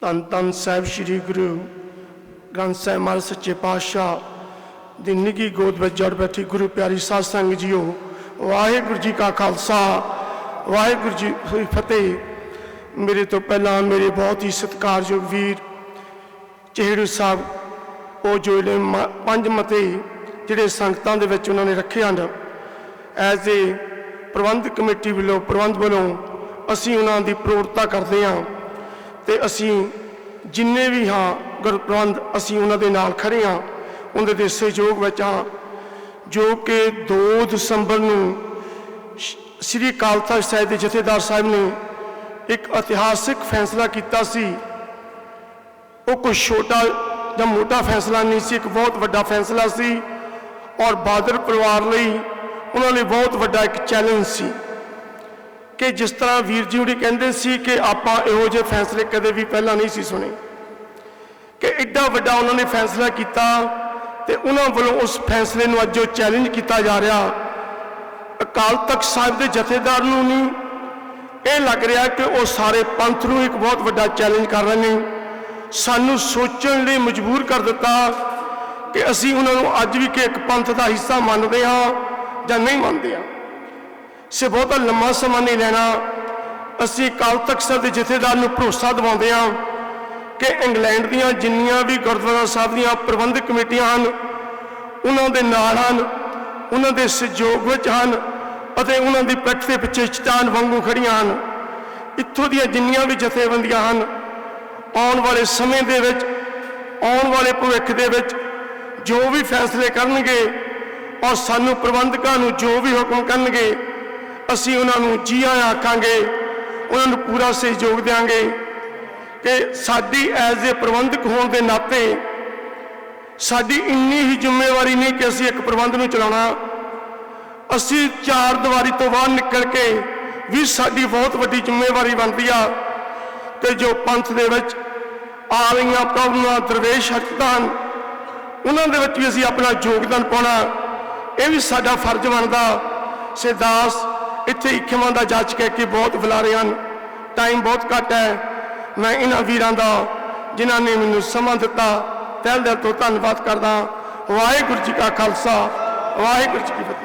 ਧੰਨ ਧੰਨ ਸਾਹਿਬ ਸ੍ਰੀ ਗੁਰੂ ਗ੍ਰੰਥ ਸਾਹਿਬ ਮਹਾਰਾਜ ਸੱਚੇ ਪਾਤਸ਼ਾਹ ਦੀ ਨਿੱਘੀ ਗੋਦ ਵਿੱਚ ਜੜ ਬੈਠੀ ਗੁਰੂ ਪਿਆਰੀ ਸਾਧ ਸੰਗਤ ਜੀਓ, ਵਾਹਿਗੁਰੂ ਜੀ ਕਾ ਖਾਲਸਾ, ਵਾਹਿਗੁਰੂ ਜੀ ਕੀ ਫਤਿਹ। ਮੇਰੇ ਤੋਂ ਪਹਿਲਾਂ ਮੇਰੇ ਬਹੁਤ ਹੀ ਸਤਿਕਾਰਯੋਗ ਵੀਰ ਚਿਹੜੂ ਸਾਹਿਬ, ਉਹ ਜੋ ਨੇ ਮ- ਪੰਜ ਮਤੇ ਜਿਹੜੇ ਸੰਗਤਾਂ ਦੇ ਵਿੱਚ ਉਹਨਾਂ ਨੇ ਰੱਖੇ ਹਨ, ਐਜ਼ ਏ ਪ੍ਰਬੰਧਕ ਕਮੇਟੀ ਵੱਲੋਂ, ਪ੍ਰਬੰਧ ਵੱਲੋਂ ਅਸੀਂ ਉਹਨਾਂ ਦੀ ਪ੍ਰੋੜਤਾ ਕਰਦੇ ਹਾਂ। ਤੇ ਅਸੀਂ ਜਿੰਨੇ ਵੀ ਹਾਂ ਗੁਰਪ੍ਰਬੰਧ ਅਸੀਂ ਉਹਨਾਂ ਦੇ ਨਾਲ ਖੜੇ ਹਾਂ ਉਹਨਾਂ ਦੇ ਸਹਿਯੋਗ ਵਿੱਚ ਹਾਂ, ਜੋ ਕਿ 2 ਦਸੰਬਰ ਨੂੰ ਸ੍ਰੀ ਅਕਾਲ ਤਖਤ ਸਾਹਿਬ ਦੇ ਜਥੇਦਾਰ ਸਾਹਿਬ ਨੇ ਇੱਕ ਇਤਿਹਾਸਿਕ ਫੈਸਲਾ ਕੀਤਾ ਸੀ। ਉਹ ਕੋਈ ਛੋਟਾ ਜਾਂ ਮੋਟਾ ਫੈਸਲਾ ਨਹੀਂ ਸੀ, ਇੱਕ ਬਹੁਤ ਵੱਡਾ ਫੈਸਲਾ ਸੀ ਔਰ ਬਾਦਲ ਪਰਿਵਾਰ ਲਈ ਉਹਨਾਂ ਲਈ ਬਹੁਤ ਵੱਡਾ ਇੱਕ ਚੈਲੰਜ ਸੀ। ਕਿ ਜਿਸ ਤਰ੍ਹਾਂ ਵੀਰ ਜੀ ਹੁਣੀ ਕਹਿੰਦੇ ਸੀ ਕਿ ਆਪਾਂ ਇਹੋ ਜਿਹੇ ਫੈਸਲੇ ਕਦੇ ਵੀ ਪਹਿਲਾਂ ਨਹੀਂ ਸੀ ਸੁਣੇ, ਕਿ ਐਡਾ ਵੱਡਾ ਉਹਨਾਂ ਨੇ ਫੈਸਲਾ ਕੀਤਾ ਤੇ ਉਹਨਾਂ ਵੱਲੋਂ ਉਸ ਫੈਸਲੇ ਨੂੰ ਅੱਜ ਉਹ ਚੈਲੰਜ ਕੀਤਾ ਜਾ ਰਿਹਾ। ਅਕਾਲ ਤਖਤ ਸਾਹਿਬ ਦੇ ਜਥੇਦਾਰ ਨੂੰ ਨਹੀਂ, ਇਹ ਲੱਗ ਰਿਹਾ ਕਿ ਉਹ ਸਾਰੇ ਪੰਥ ਨੂੰ ਇੱਕ ਬਹੁਤ ਵੱਡਾ ਚੈਲੰਜ ਕਰ ਰਹੇ ਨੇ। ਸਾਨੂੰ ਸੋਚਣ ਲਈ ਮਜਬੂਰ ਕਰ ਦਿੱਤਾ ਕਿ ਅਸੀਂ ਉਹਨਾਂ ਨੂੰ ਅੱਜ ਵੀ ਕਿ ਇੱਕ ਪੰਥ ਦਾ ਹਿੱਸਾ ਮੰਨਦੇ ਹਾਂ ਜਾਂ ਨਹੀਂ ਮੰਨਦੇ ਹਾਂ। ਸੇ ਬਹੁਤਾ ਲੰਮਾ ਸਮਾਂ ਨਹੀਂ ਲੈਣਾ। ਅਸੀਂ ਅਕਾਲ ਤਖਤ ਸਾਹਿਬ ਦੇ ਜਥੇਦਾਰ ਨੂੰ ਭਰੋਸਾ ਦਿਵਾਉਂਦੇ ਹਾਂ ਕਿ ਇੰਗਲੈਂਡ ਦੀਆਂ ਜਿੰਨੀਆਂ ਵੀ ਗੁਰਦੁਆਰਾ ਸਾਹਿਬ ਦੀਆਂ ਪ੍ਰਬੰਧਕ ਕਮੇਟੀਆਂ ਹਨ, ਉਹਨਾਂ ਦੇ ਨਾਲ ਹਨ, ਉਹਨਾਂ ਦੇ ਸਹਿਯੋਗ ਵਿੱਚ ਹਨ ਅਤੇ ਉਹਨਾਂ ਦੀ ਪਿੱਠ ਦੇ ਪਿੱਛੇ ਚਟਾਨ ਵਾਂਗੂ ਖੜੀਆਂ ਹਨ। ਇੱਥੋਂ ਦੀਆਂ ਜਿੰਨੀਆਂ ਵੀ ਜਥੇਬੰਦੀਆਂ ਹਨ, ਆਉਣ ਵਾਲੇ ਸਮੇਂ ਦੇ ਵਿੱਚ, ਆਉਣ ਵਾਲੇ ਭਵਿੱਖ ਦੇ ਵਿੱਚ ਜੋ ਵੀ ਫੈਸਲੇ ਕਰਨਗੇ ਔਰ ਸਾਨੂੰ ਪ੍ਰਬੰਧਕਾਂ ਨੂੰ ਜੋ ਵੀ ਹੁਕਮ ਕਰਨਗੇ ਅਸੀਂ ਉਹਨਾਂ ਨੂੰ ਜੀ ਆਇਆਂ ਆਖਾਂਗੇ ਉਹਨਾਂ ਨੂੰ ਪੂਰਾ ਸਹਿਯੋਗ ਦੇਵਾਂਗੇ ਕਿ ਸਾਡੀ ਐਜ਼ ਏ ਪ੍ਰਬੰਧਕ ਹੋਣ ਦੇ ਨਾਤੇ ਸਾਡੀ ਇੰਨੀ ਹੀ ਜ਼ਿੰਮੇਵਾਰੀ ਨਹੀਂ ਕਿ ਅਸੀਂ ਇੱਕ ਪ੍ਰਬੰਧ ਨੂੰ ਚਲਾਉਣਾ। ਅਸੀਂ ਚਾਰ ਦੀਵਾਰੀ ਤੋਂ ਬਾਹਰ ਨਿਕਲ ਕੇ ਵੀ ਸਾਡੀ ਬਹੁਤ ਵੱਡੀ ਜ਼ਿੰਮੇਵਾਰੀ ਬਣਦੀ ਆ ਕਿ ਜੋ ਪੰਥ ਦੇ ਵਿੱਚ ਆ ਰਹੀਆਂ ਪ੍ਰੋਬਲਮਾਂ ਦਰਵੇਸ਼ ਹਰਕਤਾਂ ਹਨ, ਉਹਨਾਂ ਦੇ ਵਿੱਚ ਵੀ ਅਸੀਂ ਆਪਣਾ ਯੋਗਦਾਨ ਪਾਉਣਾ ਇਹ ਵੀ ਸਾਡਾ ਫਰਜ਼ ਬਣਦਾ। ਸਿਦਾਸ ਇੱਥੇ ਇਖਵਾਂ ਦਾ ਜੱਜ ਕਹਿ ਕੇ ਬਹੁਤ ਬੁਲਾ ਰਹੇ ਹਨ। ਟਾਈਮ ਬਹੁਤ ਘੱਟ ਹੈ। ਮੈਂ ਇਹਨਾਂ ਵੀਰਾਂ ਦਾ, ਜਿਨ੍ਹਾਂ ਨੇ ਮੈਨੂੰ ਸਮਾਂ ਦਿੱਤਾ, ਤਹਿ ਦਿਲ ਤੋਂ ਧੰਨਵਾਦ ਕਰਦਾ। ਵਾਹਿਗੁਰੂ ਜੀ ਕਾ ਖਾਲਸਾ, ਵਾਹਿਗੁਰੂ ਜੀ ਕੀ ਫਤਿਹ।